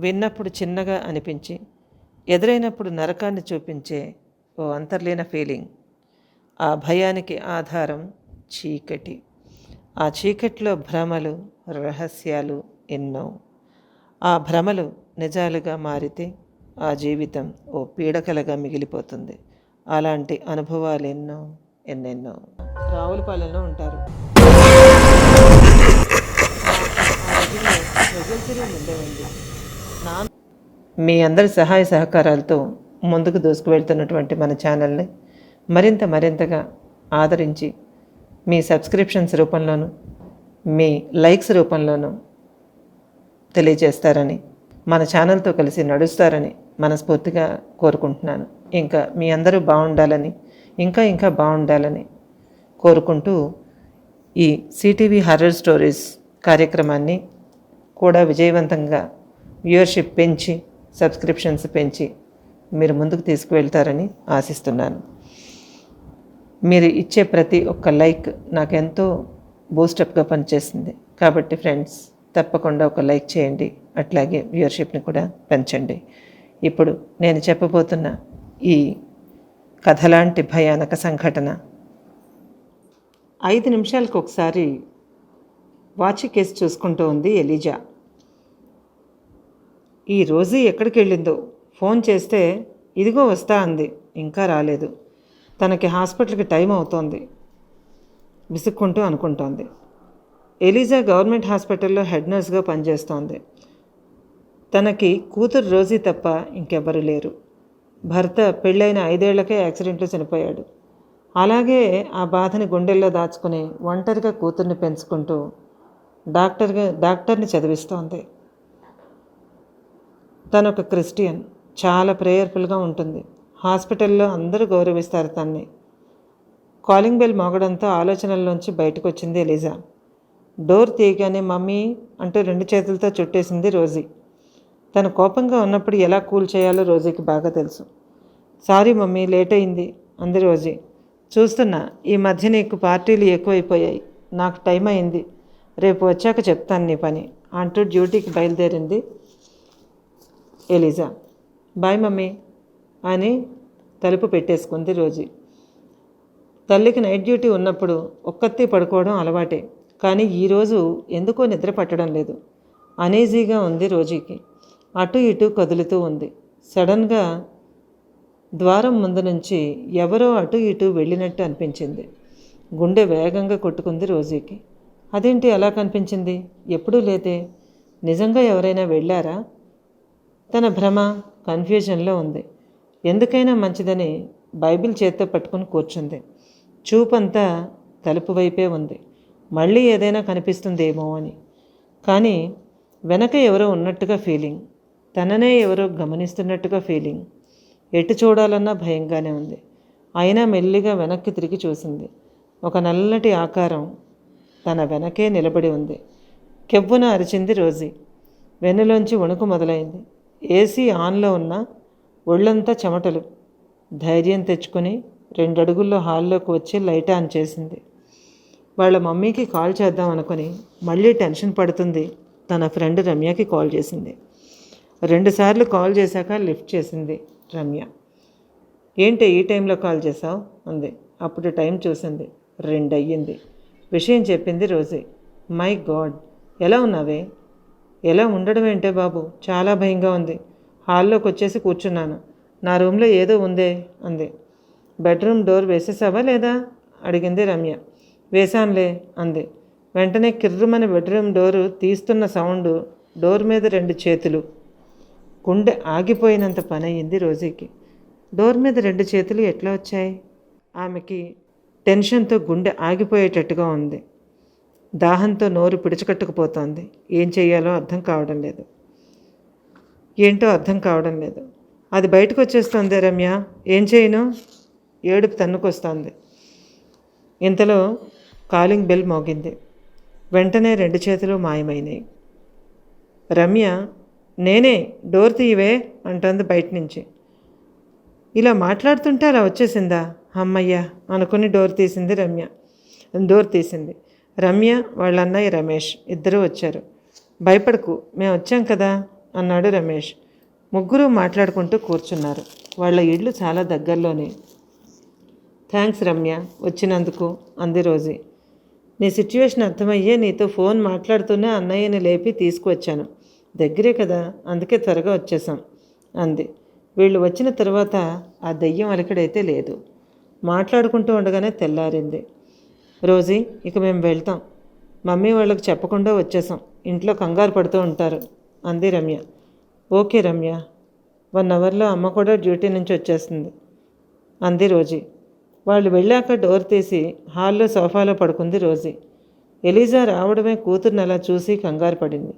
విన్నప్పుడు చిన్నగా అనిపించి ఎదురైనప్పుడు నరకాన్ని చూపించే ఓ అంతర్లీన ఫీలింగ్ ఆ భయానికి ఆధారం చీకటి. ఆ చీకటిలో భ్రమలు రహస్యాలు ఎన్నో. ఆ భ్రమలు నిజాలుగా మారితే ఆ జీవితం ఓ పీడకలగా మిగిలిపోతుంది. అలాంటి అనుభవాలు ఎన్నో ఎన్నెన్నో. రావులపాలెంలో ఉంటారు. మీ అందరి సహాయ సహకారాలతో ముందుకు దూసుకువెళ్తున్నటువంటి మన ఛానల్ని మరింత మరింతగా ఆదరించి మీ సబ్స్క్రిప్షన్స్ రూపంలోనూ మీ లైక్స్ రూపంలోనూ తెలియజేస్తారని మన ఛానల్తో కలిసి నడుస్తారని మనస్ఫూర్తిగా కోరుకుంటున్నాను. ఇంకా మీ అందరూ బాగుండాలని ఇంకా ఇంకా బాగుండాలని కోరుకుంటూ ఈ సిటీవీ హర్రర్ స్టోరీస్ కార్యక్రమాన్ని కూడా విజయవంతంగా వ్యూవర్షిప్ పెంచి సబ్స్క్రిప్షన్స్ పెంచి మీరు ముందుకు తీసుకువెళ్తారని ఆశిస్తున్నాను. మీరు ఇచ్చే ప్రతి ఒక్క లైక్ నాకు ఎంతో బూస్టప్గా పనిచేస్తుంది. కాబట్టి ఫ్రెండ్స్ తప్పకుండా ఒక లైక్ చేయండి. అట్లాగే వ్యూవర్షిప్ని కూడా పెంచండి. ఇప్పుడు నేను చెప్పబోతున్న ఈ కథలాంటి భయానక సంఘటన. ఐదు నిమిషాలకు ఒకసారి వాచి కేసు చూసుకుంటూ ఉంది ఎలిజా. ఈ రోజు ఎక్కడికి వెళ్ళిందో? ఫోన్ చేస్తే ఇదిగో వస్తా అంది. ఇంకా రాలేదు. తనకి హాస్పిటల్కి టైం అవుతోంది. విసుక్కుంటూ అనుకుంటోంది. ఎలిజా గవర్నమెంట్ హాస్పిటల్లో హెడ్ నర్స్గా పనిచేస్తోంది. తనకి కూతురు రోజీ తప్ప ఇంకెవ్వరు లేరు. భర్త పెళ్ళైన ఐదేళ్ళకే యాక్సిడెంట్లో చనిపోయాడు. అలాగే ఆ బాధని గుండెల్లో దాచుకుని ఒంటరిగా కూతుర్ని పెంచుకుంటూ డాక్టర్గా డాక్టర్ని చదివిస్తోంది. తను ఒక క్రిస్టియన్ చాలా ప్రేయర్ఫుల్గా ఉంటుంది. హాస్పిటల్లో అందరూ గౌరవిస్తారు తన్ని. కాలింగ్ బెల్ మోగడంతో ఆలోచనల్లోంచి బయటకు వచ్చింది ఎలిజా. డోర్ తీయగానే మమ్మీ అంటూ రెండు చేతులతో చుట్టేసింది రోజీ. తను కోపంగా ఉన్నప్పుడు ఎలా కూల్ చేయాలో రోజీకి బాగా తెలుసు. సారీ మమ్మీ లేట్ అయింది అంది రోజీ. చూస్తున్నా ఈ మధ్య నీకు పార్టీలు ఎక్కువైపోయాయి. నాకు టైం అయింది రేపు వచ్చాక చెప్తాను నీ పని అంటూ డ్యూటీకి బయలుదేరింది ఎలిజా. బాయ్ మమ్మీ అని తలుపు పెట్టేసుకుంది రోజీ. తల్లికి నైట్ డ్యూటీ ఉన్నప్పుడు ఒక్కత్తి పడుకోవడం అలవాటే కానీ ఈరోజు ఎందుకో నిద్ర పట్టడం లేదు. అనేజీగా ఉంది రోజీకి. అటు ఇటు కదులుతూ ఉంది. సడన్గా ద్వారం ముందు నుంచి ఎవరో అటు ఇటు వెళ్ళినట్టు అనిపించింది. గుండె వేగంగా కొట్టుకుంది రోజీకి. అదేంటి అలా కనిపించింది? ఎప్పుడూ లేదే. నిజంగా ఎవరైనా వెళ్ళారా? తన భ్రమ కన్ఫ్యూజన్లో ఉంది. ఎందుకైనా మంచిదని బైబిల్ చేత్తో పట్టుకుని కూర్చుంది. చూపంతా తలుపు వైపే ఉంది. మళ్ళీ ఏదైనా కనిపిస్తుందేమో అని. కానీ వెనక ఎవరో ఉన్నట్టుగా ఫీలింగ్. తననే ఎవరో గమనిస్తున్నట్టుగా ఫీలింగ్. ఎటు చూడాలన్నా భయంగానే ఉంది. అయినా మెల్లిగా వెనక్కి తిరిగి చూసింది. ఒక నల్లటి ఆకారం తన వెనకే నిలబడి ఉంది. కెవ్వున అరిచింది రోజీ. వెన్నులోంచి వణుకు మొదలైంది. ఏసీ ఆన్లో ఉన్న ఒళ్ళంతా చెమటలు. ధైర్యం తెచ్చుకొని రెండడుగుల్లో హాల్లోకి వచ్చి లైట్ ఆన్ చేసింది. వాళ్ళ మమ్మీకి కాల్ చేద్దాం అనుకుని మళ్ళీ టెన్షన్ పడుతుంది. తన ఫ్రెండ్ రమ్యకి కాల్ చేసింది. రెండుసార్లు కాల్ చేశాక లిఫ్ట్ చేసింది రమ్య. ఏంటి ఈ టైంలో కాల్ చేసావు అంది. అప్పుడు టైం చూసింది. రెండు అయ్యింది విషయం చెప్పింది రోజీ. మై గాడ్ ఎలా ఉన్నావే? ఎలా ఉండడం ఏంటే బాబు? చాలా భయంగా ఉంది. హాల్లోకి వచ్చేసి కూర్చున్నాను. నా రూమ్లో ఏదో ఉందే అంది. బెడ్రూమ్ డోర్ వేసేసావా లేదా? అడిగింది రమ్య. వేశానులే అంది. వెంటనే కిర్రుమని బెడ్రూమ్ డోరు తీస్తున్న సౌండ్ డోర్ మీద రెండు చేతులు. గుండె ఆగిపోయినంత పని అయింది రోజీకి. డోర్ మీద రెండు చేతులు ఎట్లా వచ్చాయి? ఆమెకి టెన్షన్తో గుండె ఆగిపోయేటట్టుగా ఉంది. దాహంతో నోరు పిడుచుకట్టుకుపోతోంది. ఏం చేయాలో అర్థం కావడం లేదు. ఏంటో అర్థం కావడం లేదు. అది బయటకు వచ్చేస్తోంది రమ్య. ఏం చేయను? ఏడుపు తన్నుకొస్తోంది. ఇంతలో కాలింగ్ బెల్ మోగింది. వెంటనే రెండు చేతులు మాయమైనాయి. రమ్య నేనే డోర్ తీయవే అంటోంది బయట నుంచి ఇలా మాట్లాడుతుంటే అలా వచ్చేసిందా? అమ్మయ్య అనుకుని డోర్ తీసింది రమ్య. డోర్ తీసింది. రమ్య వాళ్ళ అన్నయ్య రమేష్. ఇద్దరూ వచ్చారు. భయపడకు మేము వచ్చాం కదా అన్నాడు రమేష్. ముగ్గురు మాట్లాడుకుంటూ కూర్చున్నారు. వాళ్ళ ఇళ్ళు చాలా దగ్గరలోనే. థ్యాంక్స్ రమ్య వచ్చినందుకు అంది రోజీ. నీ సిచ్యువేషన్ అర్థమయ్యే నీతో ఫోన్ మాట్లాడుతూనే అన్నయ్యని లేపి తీసుకువచ్చాను. దగ్గరే కదా అందుకే త్వరగా వచ్చేసాం అంది. వీళ్ళు వచ్చిన తర్వాత ఆ దెయ్యం అలికడైతే లేదు. మాట్లాడుకుంటూ ఉండగానే తెల్లారింది. రోజీ ఇక మేము వెళ్తాం. మమ్మీ వాళ్ళకి చెప్పకుండా వచ్చేసాం. ఇంట్లో కంగారు పడుతూ ఉంటారు. అంది రమ్య. ఓకే రమ్య. వన్ అవర్లో అమ్మ కూడా డ్యూటీ నుంచి వచ్చేస్తుంది అంది రోజీ. వాళ్ళు వెళ్ళాక డోర్ తీసి హాల్లో సోఫాలో పడుకుంది రోజీ. ఎలీజా రావడమే కూతుర్ని అలా చూసి కంగారు పడింది.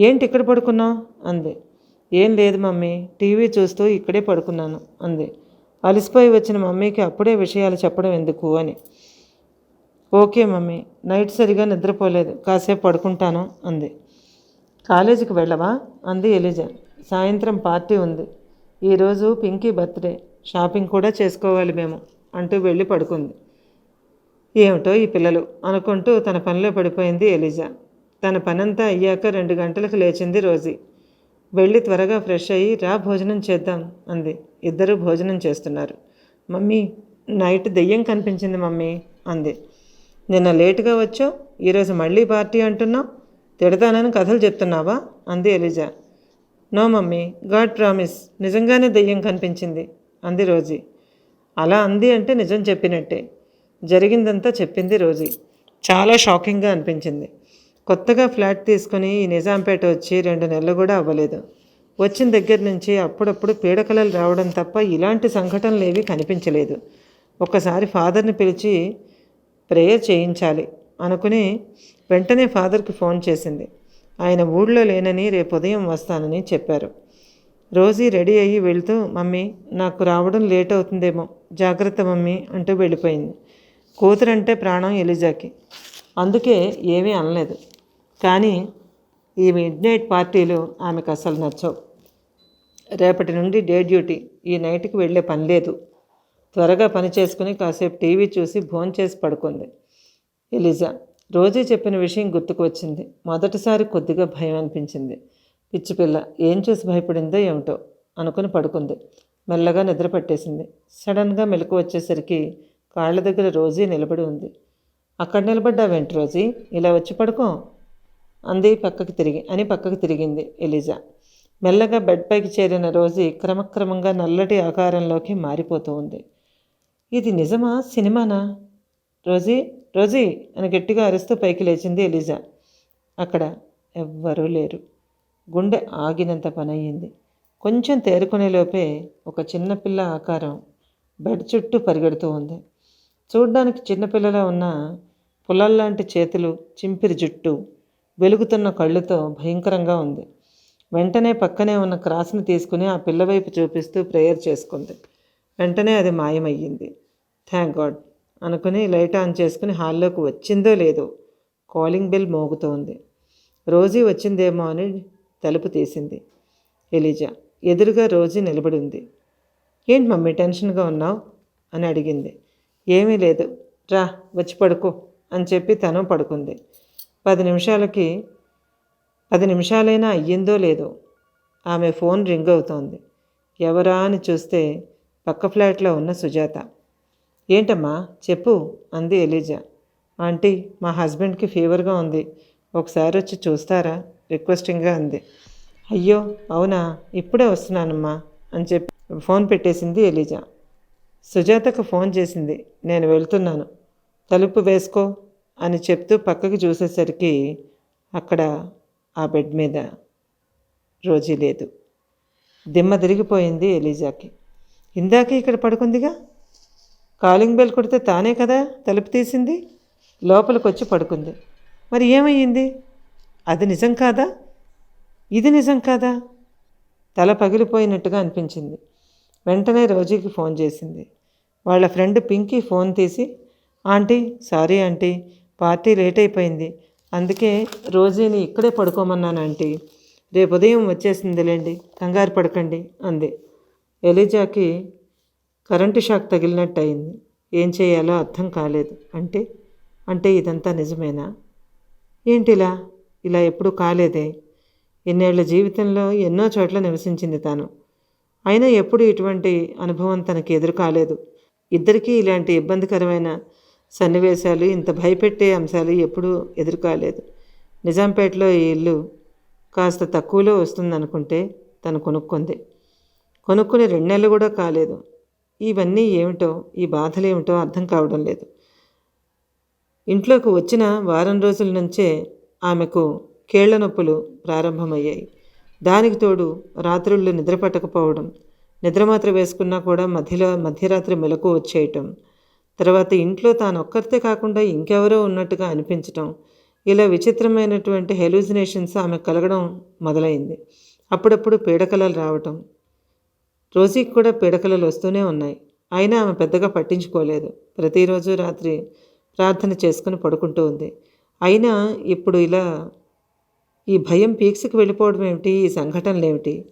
ఏంటి ఇక్కడ పడుకున్నావు? అంది. ఏం లేదు మమ్మీ టీవీ చూస్తూ ఇక్కడే పడుకున్నాను అంది. అలసిపోయి వచ్చిన మమ్మీకి అప్పుడే విషయాలు చెప్పడం ఎందుకు అని. ఓకే మమ్మీ నైట్ సరిగా నిద్రపోలేదు కాసేపు పడుకుంటాను అంది. కాలేజీకి వెళ్ళవా? అంది ఎలిజా. సాయంత్రం పార్టీ ఉంది. ఈరోజు పింకీ బర్త్డే షాపింగ్ కూడా చేసుకోవాలి మేము అంటూ వెళ్ళి పడుకుంది. ఏమిటో ఈ పిల్లలు అనుకుంటూ తన పనిలో పడిపోయింది ఎలిజా. తన పనంతా అయ్యాక రెండు గంటలకు లేచింది రోజీ. వెళ్ళి త్వరగా ఫ్రెష్ అయ్యి రా భోజనం చేద్దాం అంది. ఇద్దరూ భోజనం చేస్తున్నారు. మమ్మీ నైట్ దెయ్యం కనిపించింది మమ్మీ అంది. నిన్న లేటుగా వచ్చావు ఈరోజు మళ్ళీ పార్టీ అంటున్నావు తిడతానని కథలు చెప్తున్నావా? అంది Eliza. No mummy god promise నిజంగానే దెయ్యం కనిపించింది అంది రోజీ. అలా అంది అంటే నిజం చెప్పినట్టే జరిగిందంతా చెప్పింది రోజీ. చాలా షాకింగ్గా అనిపించింది. కొత్తగా ఫ్లాట్ తీసుకుని ఈ నిజాంపేట వచ్చి రెండు నెలలు కూడా అవ్వలేదు. వచ్చిన దగ్గర నుంచి అప్పుడప్పుడు పీడకలలు రావడం తప్ప ఇలాంటి సంఘటనలు ఏవి కనిపించలేదు. ఒకసారి ఫాదర్ని పిలిచి ప్రేయర్ చేయించాలి అనుకుని వెంటనే ఫాదర్కి ఫోన్ చేసింది. ఆయన ఊళ్ళో లేనని రేపు ఉదయం వస్తానని చెప్పారు. రోజీ రెడీ అయ్యి వెళ్తూ మమ్మీ నాకు రావడం లేట్ అవుతుందేమో జాగ్రత్త మమ్మీ అంటూ వెళ్ళిపోయింది. కూతురంటే ప్రాణం ఎలిజాకి. అందుకే ఏమీ అనలేదు. కానీ ఈ మిడ్ నైట్ పార్టీలు ఆమెకు అసలు నచ్చవు. రేపటి నుండి డే డ్యూటీ ఈ నైట్కి వెళ్ళే పని లేదు. త్వరగా పని చేసుకుని కాసేపు టీవీ చూసి భోంచేసి పడుకుంది. ఎలిజా రోజీ చెప్పిన విషయం గుర్తుకు వచ్చింది. మొదటిసారి కొద్దిగా భయం అనిపించింది. పిచ్చి పిల్ల ఏం చూసి భయపడిందో ఏమిటో అనుకుని పడుకుంది. మెల్లగా నిద్ర పట్టేసింది. సడన్గా మెలకు వచ్చేసరికి కాళ్ళ దగ్గర రోజీ నిలబడి ఉంది. అక్కడ నిలబడ్డావేంటి రోజీ? ఇలా వచ్చి పడుకో అంది పక్కకి తిరిగి అని పక్కకి తిరిగింది ఎలిజా. మెల్లగా బెడ్ పైకి చేరిన రోజీ క్రమక్రమంగా నల్లటి ఆకారంలోకి మారిపోతూ ఉంది. ఇది నిజమా? సినిమానా? రోజీ రోజీ అని గట్టిగా అరుస్తూ పైకి లేచింది ఎలిజా. అక్కడ ఎవ్వరూ లేరు. గుండె ఆగినంత పని కొంచెం తేరుకునేలోపే ఒక చిన్నపిల్ల ఆకారం బెడ్ చుట్టూ పరిగెడుతూ ఉంది. చూడ్డానికి చిన్నపిల్లలా ఉన్న పుల్లల్లాంటి చేతులు చింపిరి జుట్టు వెలుగుతున్న కళ్ళుతో భయంకరంగా ఉంది. వెంటనే పక్కనే ఉన్న క్రాస్ని తీసుకుని ఆ పిల్ల వైపు చూపిస్తూ ప్రేయర్ చేసుకుంది. వెంటనే అది మాయమయ్యింది. థ్యాంక్ గాడ్ అనుకుని లైట్ ఆన్ చేసుకుని హాల్లోకి వచ్చిందో లేదో కాలింగ్ బెల్ మోగుతోంది. రోజీ వచ్చిందేమో అని తలుపు తీసింది. ఎలిజా ఎదురుగా రోజీ నిలబడి ఉంది ఏంటి మమ్మీ టెన్షన్గా ఉన్నావు? అని అడిగింది. ఏమీ లేదు. రా వచ్చి పడుకో అని చెప్పి తను పడుకుంది. పది నిమిషాలకి పది నిమిషాలైనా అయ్యిందో లేదో ఆమె ఫోన్ రింగ్ అవుతోంది. ఎవరా అని చూస్తే పక్క ఫ్లాట్లో ఉన్న సుజాత. ఏంటమ్మా? చెప్పు అంది ఎలిజా. ఆంటీ మా హస్బెండ్కి ఫీవర్గా ఉంది. ఒకసారి వచ్చి చూస్తారా? రిక్వెస్టింగ్గా అంది. అయ్యో అవునా? ఇప్పుడే వస్తున్నానమ్మా అని చెప్పి ఫోన్ పెట్టేసింది ఎలిజా. సుజాతకు ఫోన్ చేసింది. నేను వెళ్తున్నాను. తలుపు వేసుకో అని చెప్తూ పక్కకి చూసేసరికి అక్కడ ఆ బెడ్ మీద రోజీ లేదు. దిమ్మ తిరిగిపోయింది ఎలిజాకి. ఇందాక ఇక్కడ పడుకుందిగా? కాలింగ్ బెల్ కొడితే తానే కదా తలుపు తీసింది? లోపలికి వచ్చి పడుకుంది. మరి ఏమయ్యింది? అది నిజం కాదా? ఇది నిజం కాదా? తల పగిలిపోయినట్టుగా అనిపించింది. వెంటనే రోజీకి ఫోన్ చేసింది. వాళ్ళ ఫ్రెండ్ పింకీ ఫోన్ తీసి aunty sorry aunty party late అయిపోయింది అందుకే రోజీని ఇక్కడే పడుకోమన్నాను ఆంటీ. రేపు ఉదయం వచ్చేసిందిలేండి కంగారు పడకండి అంది. ఎలిజాకి కరెంటు షాక్ తగిలినట్టు అయింది ఏం చేయాలో అర్థం కాలేదు. అంటే అంటే ఇదంతా నిజమేనా? ఏంటిలా? ఇలా ఎప్పుడూ కాలేదే? ఎన్నేళ్ళ జీవితంలో ఎన్నో చోట్ల నివసించింది తాను. అయినా ఎప్పుడు ఇటువంటి అనుభవం తనకి ఎదురు కాలేదు. ఇద్దరికీ ఇలాంటి ఇబ్బందికరమైన సన్నివేశాలు ఇంత భయపెట్టే అంశాలు ఎప్పుడూ ఎదురు కాలేదు. నిజాంపేటలో ఈ ఇల్లు కాస్త తక్కువలో వస్తుందనుకుంటే తను కొనుక్కుంది. కొనుక్కుని రెండు నెలలు కూడా కాలేదు. ఇవన్నీ ఏమిటో ఈ బాధలేమిటో అర్థం కావడం లేదు. ఇంట్లోకి వచ్చిన వారం రోజుల నుంచే ఆమెకు కేళ్ళ నొప్పులు ప్రారంభమయ్యాయి. దానికి తోడు రాత్రుళ్ళు నిద్ర పట్టకపోవడం నిద్రమాత్ర వేసుకున్నా కూడా మధ్యలో మధ్యరాత్రి మెలకు వచ్చేయటం తర్వాత ఇంట్లో తాను ఒక్కరితే కాకుండా ఇంకెవరో ఉన్నట్టుగా అనిపించటం ఇలా విచిత్రమైనటువంటి హెలూజినేషన్స్ ఆమె కలగడం మొదలైంది. అప్పుడప్పుడు పీడకలలు రావటం రోజీకి కూడా పీడకలలు వస్తూనే ఉన్నాయి. అయినా ఆమె పెద్దగా పట్టించుకోలేదు. ప్రతిరోజు రాత్రి ప్రార్థన చేసుకుని పడుకుంటూ ఉంది. అయినా ఇప్పుడు ఇలా ఈ భయం పీక్స్కి వెళ్ళిపోవడం ఏమిటి? ఈ సంఘటనలు ఏమిటి?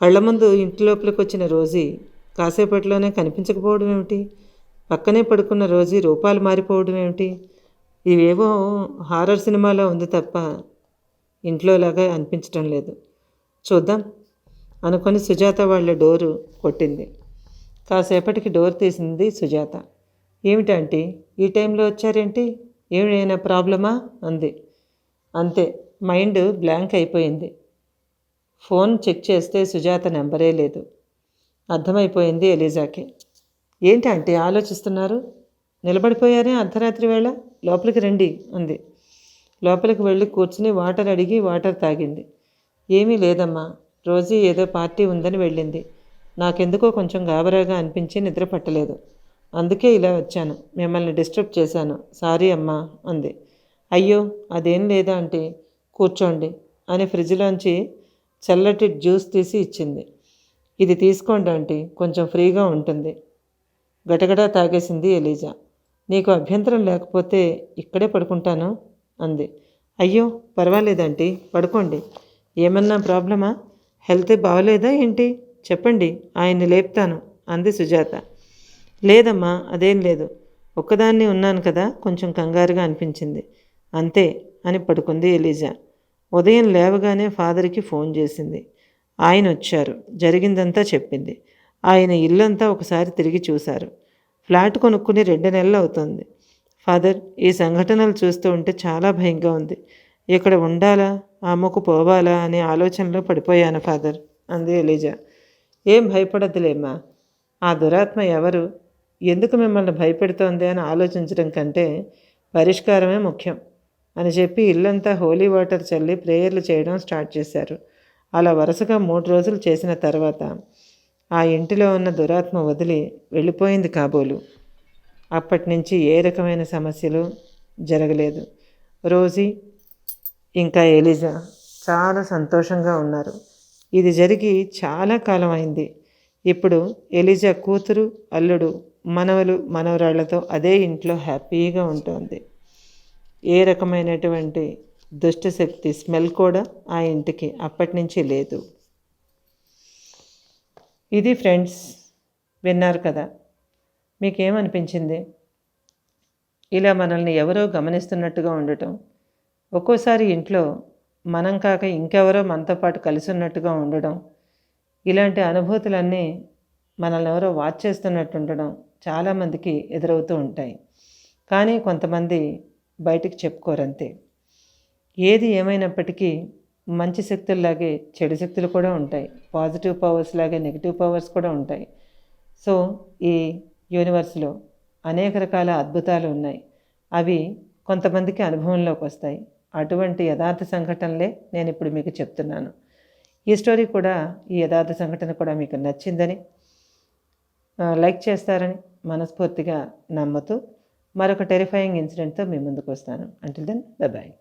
కళ్ళ ముందు ఇంటి లోపలికి వచ్చిన రోజీ కాసేపట్లోనే కనిపించకపోవడం ఏమిటి? పక్కనే పడుకున్న రోజీ రూపాలు మారిపోవడం ఏమిటి? ఇవేవో హారర్ సినిమాలో ఉంది తప్ప ఇంట్లోలాగా అనిపించడం లేదు. చూద్దాం. అనుకొని సుజాత వాళ్ళ డోరు కొట్టింది. కాసేపటికి డోర్ తీసింది సుజాత. ఏమిటంటే ఈ టైంలో వచ్చారేంటి? ఏమైనా ప్రాబ్లమా? అంది. అంతే. మైండ్ బ్లాంక్ అయిపోయింది. ఫోన్ చెక్ చేస్తే సుజాత నెంబరే లేదు. అర్థమైపోయింది ఎలిజాకి. ఏంటి అంటే ఆలోచిస్తున్నారు? నిలబడిపోయారే అర్ధరాత్రి వేళ? లోపలికి రండి అంది. లోపలికి వెళ్ళి కూర్చుని వాటర్ అడిగి వాటర్ తాగింది. ఏమీ లేదమ్మా రోజీ ఏదో పార్టీ ఉందని వెళ్ళింది. నాకెందుకో కొంచెం గాబరాగా అనిపించి నిద్ర పట్టలేదు. అందుకే ఇలా వచ్చాను. మిమ్మల్ని డిస్టర్బ్ చేశాను. సారీ అమ్మా అంది. అయ్యో అదేం లేదా అంటే కూర్చోండి అని ఫ్రిడ్జ్లోంచి చల్లటి జ్యూస్ తీసి ఇచ్చింది. ఇది తీసుకోండి ఆంటీ కొంచెం ఫ్రీగా ఉంటుంది. గటగటా తాగేసింది ఎలీజా. నీకు అభ్యంతరం లేకపోతే ఇక్కడే పడుకుంటాను అంది. అయ్యో పర్వాలేదంటీ పడుకోండి. ఏమన్నా ప్రాబ్లమా? హెల్త్ బాగలేదా ఏంటి? చెప్పండి ఆయన్ని లేపుతాను అంది సుజాత. లేదమ్మా అదేం లేదు. ఒక్కదాన్ని ఉన్నాను కదా కొంచెం కంగారుగా అనిపించింది. అంతే అని పడుకుంది ఎలీజా. ఉదయం లేవగానే ఫాదర్కి ఫోన్ చేసింది. ఆయన వచ్చారు జరిగిందంతా చెప్పింది. ఆయన ఇల్లంతా ఒకసారి తిరిగి చూశారు. ఫ్లాట్ కొనుక్కుని రెండు నెలలు అవుతుంది. ఫాదర్ ఈ సంఘటనలు చూస్తూ ఉంటే చాలా భయంగా ఉంది. ఇక్కడ ఉండాలా? అమ్మకు పోవాలా అనే ఆలోచనలో పడిపోయాను ఫాదర్ అంది ఎలిజా. ఏం భయపడద్దులేమ్మా? ఆ దురాత్మ ఎవరు? ఎందుకు మిమ్మల్ని భయపెడుతోంది అని ఆలోచించడం కంటే పరిష్కారమే ముఖ్యం అని చెప్పి ఇల్లంతా హోలీ వాటర్ చల్లి ప్రేయర్లు చేయడం స్టార్ట్ చేశారు. అలా వరుసగా మూడు రోజులు చేసిన తర్వాత ఆ ఇంటిలో ఉన్న దురాత్మ వదిలి వెళ్ళిపోయింది కాబోలు. అప్పటి నుంచి ఏ రకమైన సమస్యలు జరగలేదు. రోజీ ఇంకా ఎలిజా చాలా సంతోషంగా ఉన్నారు. ఇది జరిగి చాలా కాలం అయింది ఇప్పుడు ఎలిజా కూతురు అల్లుడు మనవలు మనవరాళ్ళతో అదే ఇంట్లో హ్యాపీగా ఉంటుంది. ఏ రకమైనటువంటి దుష్టశక్తి స్మెల్ కూడా ఆ ఇంటికి అప్పటి నుంచి లేదు. ఇది ఫ్రెండ్స్ విన్నారు కదా. మీకేమనిపించింది? ఇలా మనల్ని ఎవరో గమనిస్తున్నట్టుగా ఉండటం ఒక్కోసారి ఇంట్లో మనం కాక ఇంకెవరో మనతో పాటు కలిసి ఉన్నట్టుగా ఉండడం ఇలాంటి అనుభూతులన్నీ మనల్ని ఎవరో వాచ్ చేస్తున్నట్టు ఉండడం చాలామందికి ఎదురవుతూ ఉంటాయి. కానీ కొంతమంది బయటికి చెప్పుకోరంతే ఏది ఏమైనప్పటికీ మంచి శక్తుల్లాగే చెడు శక్తులు కూడా ఉంటాయి. పాజిటివ్ పవర్స్ లాగే నెగిటివ్ పవర్స్ కూడా ఉంటాయి. సో ఈ యూనివర్స్లో అనేక రకాల అద్భుతాలు ఉన్నాయి. అవి కొంతమందికి అనుభవంలోకి వస్తాయి. అటువంటి యథార్థ సంఘటనలే నేను ఇప్పుడు మీకు చెప్తున్నాను. ఈ స్టోరీ కూడా ఈ యథార్థ సంఘటన కూడా మీకు నచ్చిందని లైక్ చేస్తారని మనస్ఫూర్తిగా నమ్ముతూ మరొక టెరిఫైయింగ్ ఇన్సిడెంట్తో మీ ముందుకు వస్తాను. Until then bye